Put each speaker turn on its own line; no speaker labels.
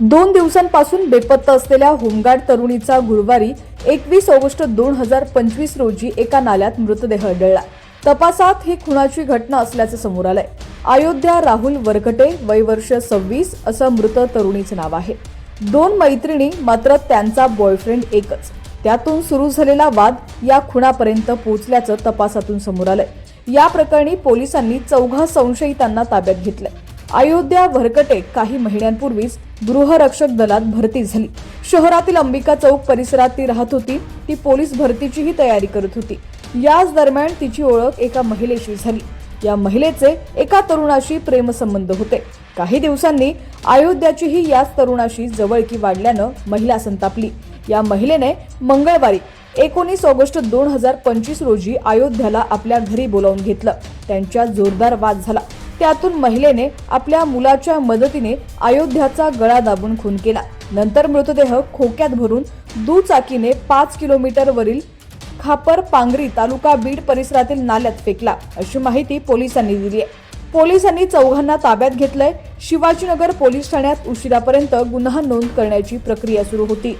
दोन दिवसांपासून बेपत्ता असलेल्या होमगार्ड तरुणीचा गुरुवारी एकवीस ऑगस्ट दोन हजार पंचवीस रोजी एका नाल्यात मृतदेह आढळला. तपासात ही खुनाची घटना असल्याचं समोर आलंय. अयोध्या राहुल वरकटे वय वर्ष सव्वीस असं मृत तरुणीचं नाव आहे. दोन मैत्रिणी मात्र त्यांचा बॉयफ्रेंड एकच. त्यातून सुरू झालेला वाद या खुणापर्यंत पोहोचल्याचं तपासातून समोर आलंय. या प्रकरणी पोलिसांनी चौघा संशयितांना ताब्यात घेतलंय. अयोध्या भरकटे काही महिन्यांपूर्वीच गृहरक्षक दलात भरती झाली. शहरातील अंबिका चौक परिसरात ती राहत होती. ती पोलीस भरतीचीही तयारी करत होती. याच दरम्यान तिची ओळख एका महिलेशी झाली. या महिलेचे एका तरुणाशी प्रेमसंबंध होते. काही दिवसांनी अयोध्याचीही याच तरुणाशी जवळकी वाढल्यानं महिला संतापली. या महिलेने मंगळवारी एकोणीस ऑगस्ट दोन हजार पंचवीस रोजी अयोध्याला आपल्या घरी बोलावून घेतलं. त्यांच्यात जोरदार वाद झाला. त्यातून महिलेने आपल्या मुलाच्या मदतीने अयोध्याचा गळा दाबून खून केला. नंतर मृतदेह खोक्यात भरून दुचाकीने पाच किलोमीटरवरील खापर पांगरी तालुका बीड परिसरातील नाल्यात फेकला अशी माहिती पोलिसांनी दिली आहे. पोलिसांनी चौघांना ताब्यात घेतलंय. शिवाजीनगर पोलीस ठाण्यात उशिरापर्यंत गुन्हा नोंद करण्याची प्रक्रिया सुरू होती.